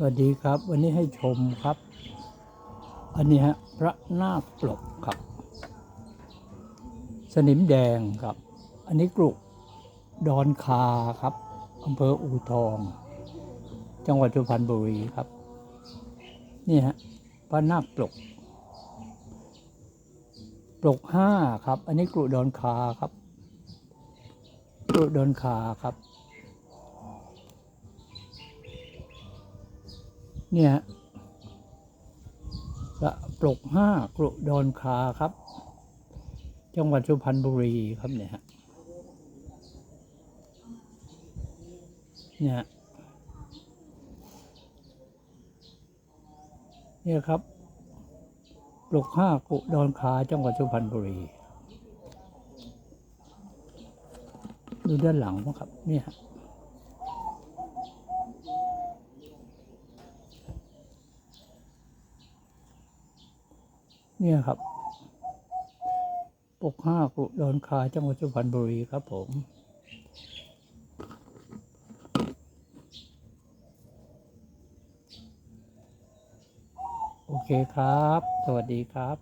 สวัสดีครับ วันนี้ให้ชมครับ อันนี้ฮะพระนาคปลกครับ สนิมแดงครับ อันนี้กรุดอนคาครับอำเภออูทอง จังหวัดสุพรรณบุรีครับ นี่ฮะพระนาคปลก ปลกห้าครับ อันนี้กรุดอนคาครับกรุดอนคาครับ เนี่ยพระปลกห้ากรุดอนคาครับ จังหวัดสุพรรณบุรีครับเนี่ยฮะเนี่ยเนี่ยครับปลกห้ากุดอนคาจังหวัดสุพรรณบุรี ดูด้านหลังนะครับเนี่ย เนี่ยครับ ปกห้ากุดอนคาจังหวัดสุพรรณบุรีครับผมโอเคครับ สวัสดีครับ